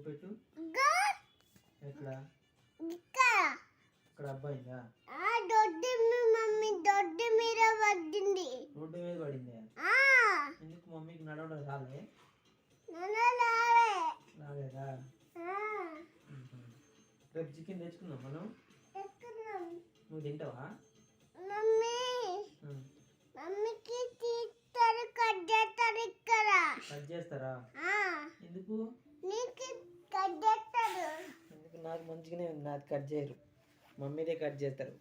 చూపెట్టు. ఎక్కడ ఇక్కడ అబ్బాయిందా? ఆ దొడ్డి మమ్మీ దొడ్డి మీద పడ్డింది రోడ్డు మీద పడింది? ఎందుకు మమ్మీకి నడవడం రాలే? రాలేదా. రేపు చికెన్ తెచ్చుకుందాం మనం. నువ్వు తింటావా? మమ్మీ. మ్మ్. మమ్మీకి తీస్తారు కట్ చేస్తారు ఇక్కడ. కట్ చేస్తారా? ఎందుకు? నాకు మంచిగానే ఉంది. నాది కట్ చేయరు. మమ్మీదే కట్ చేస్తారు.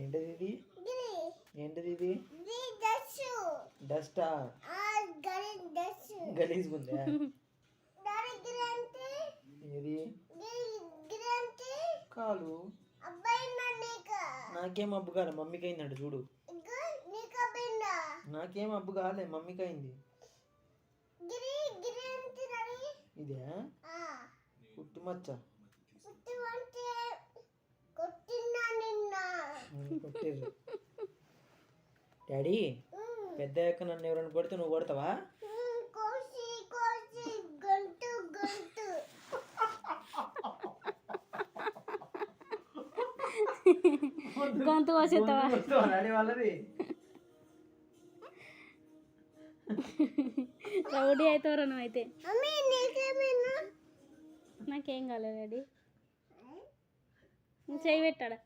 ఏంటది ఇది ఏంటది ఇది డస్టా? ఏది? కాలు? నాకేం అబ్బు కాదు మమ్మీకి అయిందంట చూడు. నాకేం అబ్బు కాలే మమ్మీకి అయింది ఇదే ఆ? పుట్టు మచ్చ. పుట్టి అంటే కొట్టినా నిన్న? ఉమ్, కొట్టిర్రు. డాడీ. పెద్ద అయ్యాక నన్ను ఎవరైనా కొడితే నువ్వు కొడతావా? గొంతు కోసేస్తావా వాళ్ళది? రౌడీ అయితే మమ్మీ నీకేమైనా నాకేం కాలేదు నువ్వు చేయి పెట్టాడా.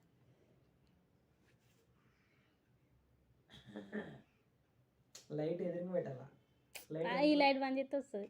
లైట్ ఎదురుగా పెట్టాలా? ఈ లైట్ బంద్ చేస్తే వస్తుంది.